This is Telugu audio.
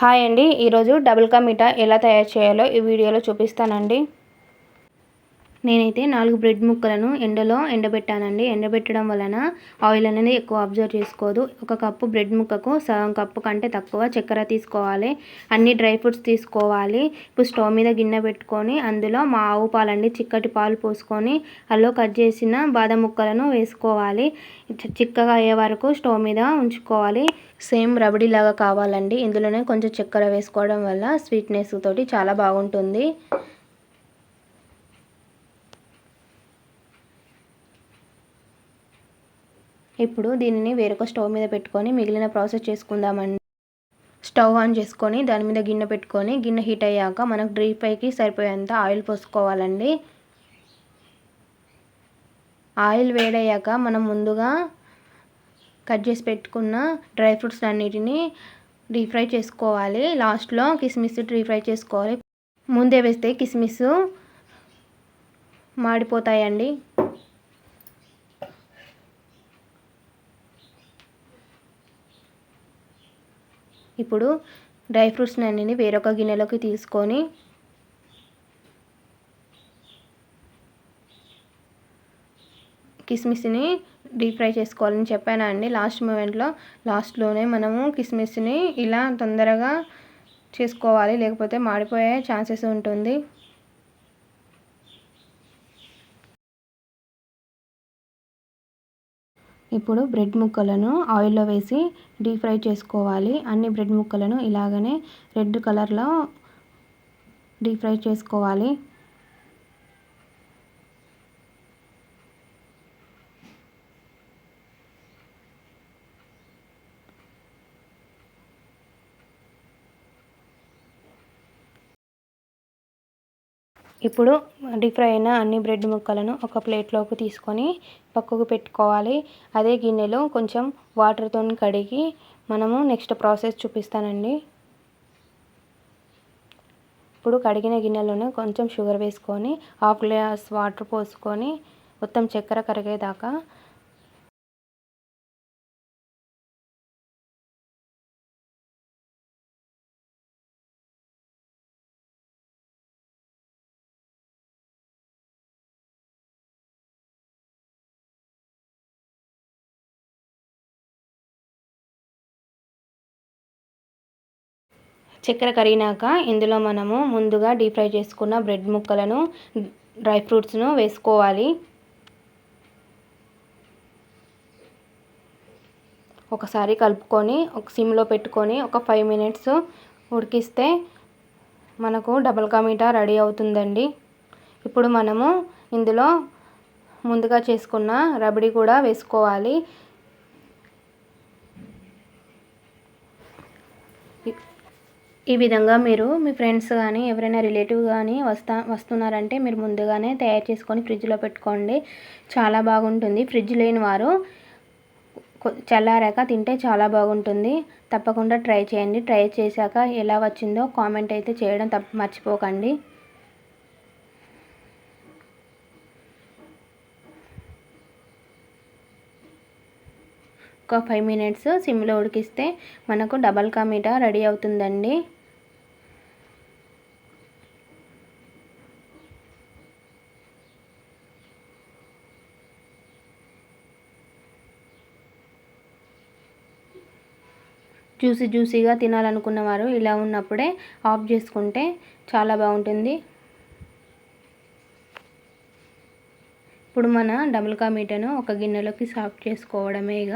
హాయ్ అండి ఈరోజు డబుల్ కా మీఠా ఎలా తయారు చేయాలో ఈ వీడియోలో చూపిస్తానండి. నేనైతే నాలుగు బ్రెడ్ ముక్కలను ఎండలో ఎండబెట్టానండి. ఎండబెట్టడం వలన ఆయిల్ అనేది ఎక్కువ అబ్జర్వ్ చేసుకోదు. ఒక కప్పు బ్రెడ్ ముక్కకు సగం కప్పు కంటే తక్కువ చక్కెర తీసుకోవాలి. అన్ని డ్రై ఫ్రూట్స్ తీసుకోవాలి. ఇప్పుడు స్టవ్ మీద గిన్నె పెట్టుకొని అందులో మా ఆవు పాలండి చిక్కటి పాలు పోసుకొని అందులో కట్ చేసిన బాదం ముక్కలను వేసుకోవాలి. చిక్కగా అయ్యే వరకు స్టవ్ మీద ఉంచుకోవాలి. సేమ్ రబడీ లాగా కావాలండి. ఇందులోనే కొంచెం చక్కెర వేసుకోవడం వల్ల స్వీట్నెస్ తోటి చాలా బాగుంటుంది. ఇప్పుడు దీనిని వేరొక స్టవ్ మీద పెట్టుకొని మిగిలిన ప్రాసెస్ చేసుకుందామండి. స్టవ్ ఆన్ చేసుకొని దాని మీద గిన్నె పెట్టుకొని గిన్నె హీట్ అయ్యాక మనకు డ్రీ ఫ్రైకి సరిపోయేంత ఆయిల్ పోసుకోవాలండి. ఆయిల్ వేడయ్యాక మనం ముందుగా కట్ చేసి పెట్టుకున్న డ్రై ఫ్రూట్స్ అన్నిటిని డీప్ ఫ్రై చేసుకోవాలి. లాస్ట్లో కిస్మిస్ డీప్ ఫ్రై చేసుకోవాలి. ముందే వేస్తే కిస్మిస్ మాడిపోతాయండి. ఇప్పుడు డ్రై ఫ్రూట్స్ అన్నీ వేరొక గిన్నెలోకి తీసుకొని కిస్మిస్ని డీప్ ఫ్రై చేసుకోవాలని చెప్పాను అండి. లాస్ట్ మూమెంట్లో లాస్ట్లోనే మనము కిస్మిస్ని ఇలా తొందరగా చేసుకోవాలి లేకపోతే మాడిపోయే ఛాన్సెస్ ఉంటుంది. ఇప్పుడు బ్రెడ్ ముక్కలను ఆయిల్లో వేసి డీప్ ఫ్రై చేసుకోవాలి. అన్ని బ్రెడ్ ముక్కలను ఇలాగనే రెడ్ కలర్లో డీప్ ఫ్రై చేసుకోవాలి. ఇప్పుడు డీప్ ఫ్రై అయిన అన్ని బ్రెడ్ ముక్కలను ఒక ప్లేట్లోకి తీసుకొని పక్కకు పెట్టుకోవాలి. అదే గిన్నెలో కొంచెం వాటర్తో కడిగి మనము నెక్స్ట్ ప్రాసెస్ చూపిస్తానండి. ఇప్పుడు కడిగిన గిన్నెలోనే కొంచెం షుగర్ వేసుకొని హాఫ్ గ్లాస్ వాటర్ పోసుకొని మొత్తం చక్కెర కరిగేదాకా చక్కెర కరిగినాక ఇందులో మనము ముందుగా డీప్ ఫ్రై చేసుకున్న బ్రెడ్ ముక్కలను డ్రై ఫ్రూట్స్ను వేసుకోవాలి. ఒకసారి కలుపుకొని ఒక సిమ్లో పెట్టుకొని ఒక ఫైవ్ మినిట్స్ ఉడికిస్తే మనకు డబల్ కా మీఠా రెడీ అవుతుందండి. ఇప్పుడు మనము ఇందులో ముందుగా చేసుకున్న రబడి కూడా వేసుకోవాలి. ఈ విధంగా మీరు మీ ఫ్రెండ్స్ కానీ ఎవరైనా రిలేటివ్ కానీ వస్తా వస్తున్నారంటే మీరు ముందుగానే తయారు చేసుకొని ఫ్రిడ్జ్లో పెట్టుకోండి. చాలా బాగుంటుంది. ఫ్రిడ్జ్ లేని వారు చల్లారాక తింటే చాలా బాగుంటుంది. తప్పకుండా ట్రై చేయండి. ట్రై చేశాక ఎలా వచ్చిందో కామెంట్ అయితే చేయడం తప్ప మర్చిపోకండి. ఒక ఫైవ్ మినిట్స్ సిమ్లో ఉడికిస్తే మనకు డబల్ కా మీఠా రెడీ అవుతుందండి. జ్యూసీ జ్యూసీగా తినాలనుకున్నవారు ఇలా ఉన్నప్పుడే ఆఫ్ చేసుకుంటే చాలా బాగుంటుంది. ఇప్పుడు మన డబుల్ కా మీటను ఒక గిన్నెలోకి సాఫ్ చేసుకోవడమే ఇక